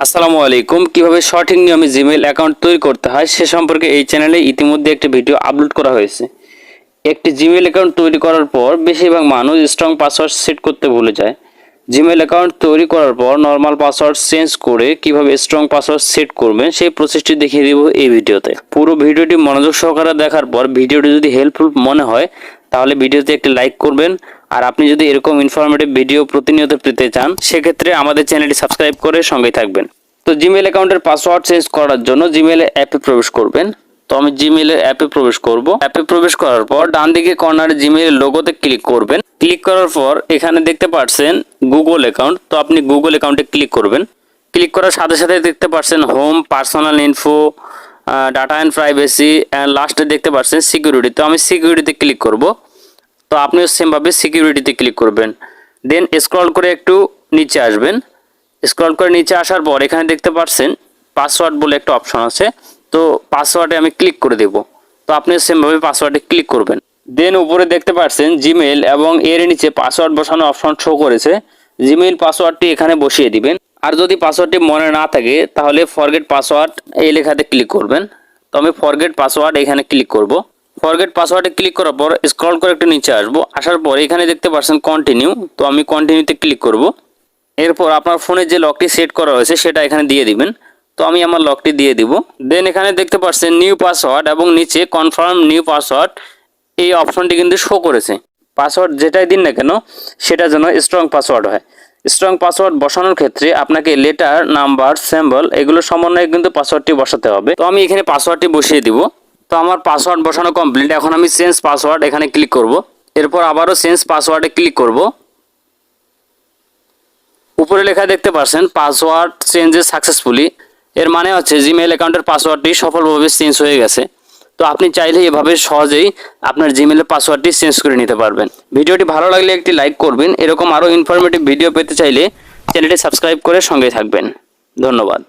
আসসালামু আলাইকুম। কীভাবে সঠিক নিয়মে জিমেইল অ্যাকাউন্ট তৈরি করতে হয় সে সম্পর্কে এই চ্যানেলে ইতিমধ্যে একটি ভিডিও আপলোড করা হয়েছে। একটি জিমেইল অ্যাকাউন্ট তৈরি করার পর বেশিরভাগ মানুষ স্ট্রং পাসওয়ার্ড সেট করতে ভুলে যায়। জিমেইল অ্যাকাউন্ট তৈরি করার পর নর্মাল পাসওয়ার্ড চেঞ্জ করে কীভাবে স্ট্রং পাসওয়ার্ড সেট করবেন সেই প্রসেসটি দেখিয়ে দিব এই ভিডিওতে পুরো ভিডিওটি মনোযোগ সহকারে দেখার পর ভিডিওটি যদি হেল্পফুল মনে হয়, তাহলে ভিডিওতে একটি লাইক করবেন। আর আপনি যদি এরকম ইনফরমেটিভ ভিডিও প্রতিনিয়ত পেতে চান, সেক্ষেত্রে আমাদের চ্যানেলটি সাবস্ক্রাইব করে সঙ্গেই থাকবেন। তো জিমেইল অ্যাকাউন্টের পাসওয়ার্ড চেঞ্জ করার জন্য জিমেইল অ্যাপে প্রবেশ করবেন। তো আমি জিমেইলের অ্যাপে প্রবেশ করব। অ্যাপে প্রবেশ করার পর ডান দিকে কর্নারে জিমেইল লোগোতে ক্লিক করবেন। ক্লিক করার পর এখানে দেখতে পাচ্ছেন গুগল অ্যাকাউন্ট তো আপনি গুগল অ্যাকাউন্টে ক্লিক করবেন। ক্লিক করার সাথে সাথে দেখতে পাচ্ছেন home personal info data and privacy and লাস্টে দেখতে পাচ্ছেন সিকিউরিটি তো আমি সিকিউরিটিতে ক্লিক করব। তো আপনিও সেমভাবে সিকিউরিটিতে ক্লিক করবেন। দেন স্ক্রল করে একটু নিচে আসবেন। স্ক্রল করে নিচে আসার পর এখানে দেখতে পাচ্ছেন পাসওয়ার্ড বলে একটা অপশন আছে। তো পাসওয়ার্ডে আমি ক্লিক করে দেব। তো আপনিও সেমভাবে পাসওয়ার্ডে ক্লিক করবেন। দেন উপরে দেখতে পাচ্ছেন জিমেইল এবং এর নিচে পাসওয়ার্ড বসানো অপশন শো করেছে। জিমেইল পাসওয়ার্ডটি এখানে বসিয়ে দিবেন। আর যদি পাসওয়ার্ডটি মনে না থাকে, তাহলে ফরগেট পাসওয়ার্ড এই লেখাতে ক্লিক করবেন। তো আমি ফরগেট পাসওয়ার্ড এখানে ক্লিক করব। ফরগেট পাসওয়ার্ডে ক্লিক করার পর স্ক্রল করে একটু নিচে আসব। আসার পর এখানে দেখতে পাচ্ছেন কন্টিনিউ তো আমি কন্টিনিউতে ক্লিক করব। এরপর আপনার ফোনে যে লকটি সেট করা হয়েছে সেটা এখানে দিয়ে দিবেন। তো আমি আমার লকটি দিয়ে দিব। দেন এখানে দেখতে পাচ্ছেন নিউ পাসওয়ার্ড এবং নিচে কনফার্ম নিউ পাসওয়ার্ড এই অপশনটি কিন্তু শো করেছে। পাসওয়ার্ড যেটাই দিন না কেন, সেটা যেন স্ট্রং পাসওয়ার্ড হয়। স্ট্রং পাসওয়ার্ড বসানোর ক্ষেত্রে আপনাকে লেটার নাম্বার সিম্বল এগুলো সমন্বয়ে কিন্তু পাসওয়ার্ডটি বসাতে হবে। তো আমি এখানে পাসওয়ার্ডটি বসিয়ে দিব। তো আমার পাসওয়ার্ড বসানো কমপ্লিট এখন আমি চেঞ্জ পাসওয়ার্ড এখানে ক্লিক করব। এরপর আবারও চেঞ্জ পাসওয়ার্ডে ক্লিক করব। উপরে লেখা দেখতে পাচ্ছেন পাসওয়ার্ড চেঞ্জেস সাকসেসফুলি এর মানে হচ্ছে জিমেইল অ্যাকাউন্টের পাসওয়ার্ডটি সফলভাবে চেঞ্জ হয়ে গেছে। তো আপনি চাইলে এভাবে সহজেই আপনার জিমেইলের পাসওয়ার্ডটি চেঞ্জ করে নিতে পারবেন। ভিডিওটি ভালো লাগলে একটি লাইক করবেন। এরকম আরও ইনফরমেটিভ ভিডিও পেতে চাইলে চ্যানেলটি সাবস্ক্রাইব করে সঙ্গে থাকবেন। ধন্যবাদ।